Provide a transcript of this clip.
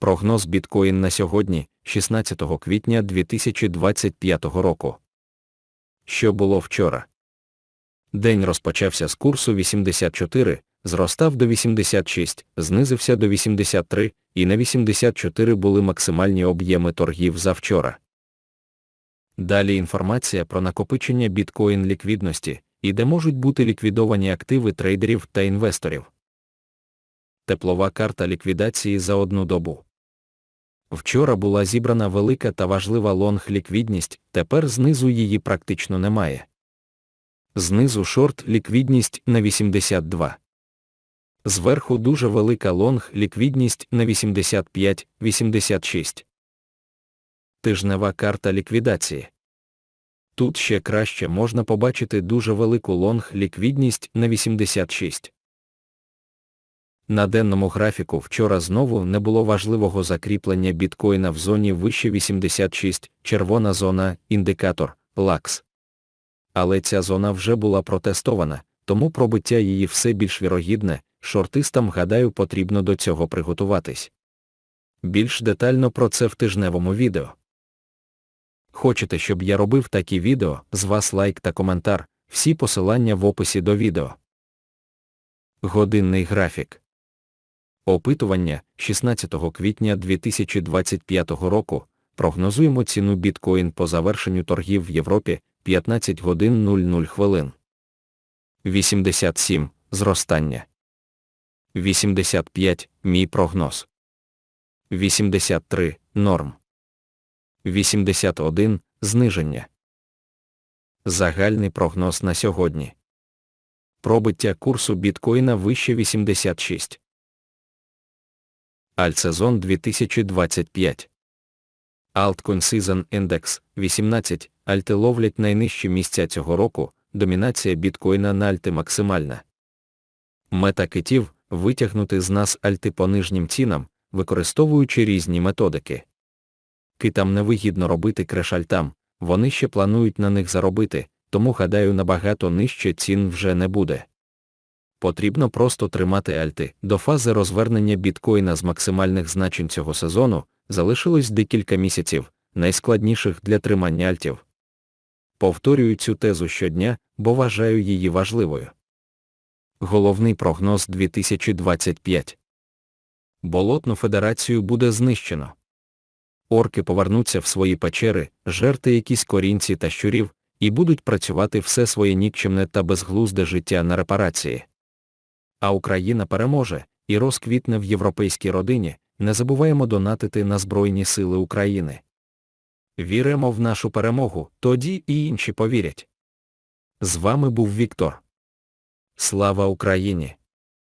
Прогноз біткоін на сьогодні, 16 квітня 2025 року. Що було вчора? День розпочався з курсу 84, зростав до 86, знизився до 83, і на 84 були максимальні об'єми торгів за вчора. Далі інформація про накопичення біткоін ліквідності і де можуть бути ліквідовані активи трейдерів та інвесторів. Теплова карта ліквідації за одну добу. Вчора була зібрана велика та важлива лонг-ліквідність, тепер знизу її практично немає. Знизу шорт ліквідність на 82. Зверху дуже велика лонг ліквідність на 85-86. Тижнева карта ліквідації. Тут ще краще можна побачити дуже велику лонг ліквідність на 86. На денному графіку вчора знову не було важливого закріплення біткоїна в зоні вище 86, червона зона, індикатор, лакс. Але ця зона вже була протестована, тому пробиття її все більш вірогідне, шортистам, гадаю, потрібно до цього приготуватись. Більш детально про це в тижневому відео. Хочете, щоб я робив такі відео, з вас лайк та коментар, всі посилання в описі до відео. Годинний графік. Опитування 16 квітня 2025 року. Прогнозуємо ціну біткоін по завершенню торгів в Європі 15 годин 00 хвилин. 87 зростання. 85 мій прогноз. 83 норм. 81 зниження. Загальний прогноз на сьогодні. Пробиття курсу біткоїна вище 86. Альтсезон 2025. Altcoin Season Index 18. Альти ловлять найнижчі місця цього року. Домінація біткоїна на альти максимальна. Мета китів витягнути з нас альти по нижнім цінам, використовуючи різні методики. Китам невигідно робити крешальтам, вони ще планують на них заробити, тому гадаю набагато нижче цін вже не буде. Потрібно просто тримати альти. До фази розвернення біткоїна з максимальних значень цього сезону залишилось декілька місяців, найскладніших для тримання альтів. Повторюю цю тезу щодня, бо вважаю її важливою. Головний прогноз 2025 Болотну федерацію буде знищено. Орки повернуться в свої печери, жерти якісь корінці та щурів, і будуть працювати все своє нікчемне та безглузде життя на репарації. А Україна переможе і розквітне в європейській родині, не забуваємо донатити на Збройні Сили України. Віримо в нашу перемогу, тоді і інші повірять. З вами був Віктор. Слава Україні!